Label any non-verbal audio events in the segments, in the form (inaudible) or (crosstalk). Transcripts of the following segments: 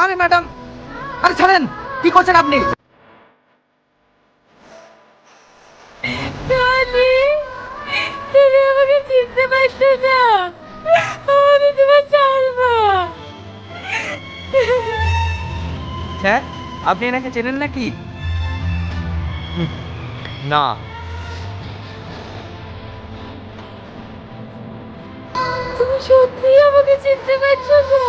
আরে ম্যাডাম আরে ছাড়েন কি করছেন আপনি? স্যার আপনি এনাকে চেনেন নাকি? না। তুমি সত্যি আমাকে চিনতে পারছ না।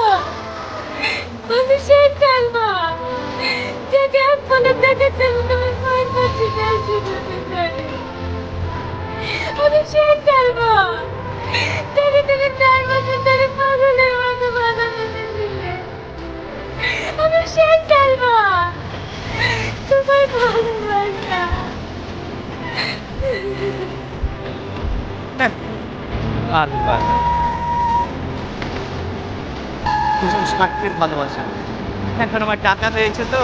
দুজন (laughs) ভালোবাসা। এখন আমার টাকা রয়েছে তো?